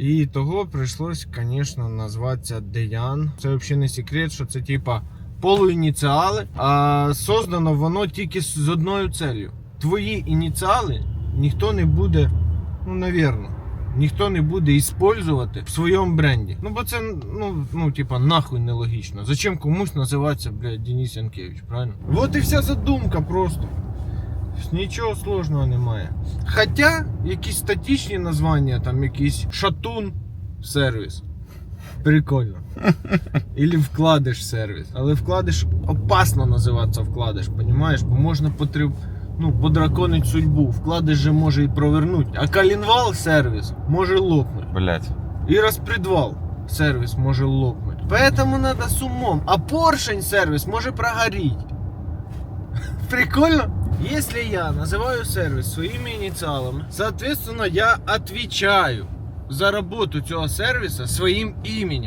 І того прийшлось, звісно, назватися Деян. Це взагалі не секрет, що це типа полуініціали, а создано воно тільки з одною целью. Твої ініціали ніхто не буде, ну, навірно, ніхто не буде іспользувати в своєму бренді. Ну, бо це, ну, ну, типа, нахуй нелогічно. Зачем комусь називатися, блядь, Денис Янкевич, правильно? Вот і вся задумка просто. Нічого сложного немає. Хоча якісь статичні названня, там якийсь шатун сервіс. Прикольно. Или вкладиш сервіс. Але вкладиш опасно називатися вкладиш, понімаєш? Бо можна потреб... ну, подраконить судьбу. Вкладиш же може і провернуть. А калінвал сервіс може лопнуть. Блять. И распредвал сервис может лопнуть. Поэтому надо с умом. А поршень сервис может прогореть. Прикольно? Если я называю сервис своими инициалами, соответственно, я отвечаю за работу цього сервиса своим именем.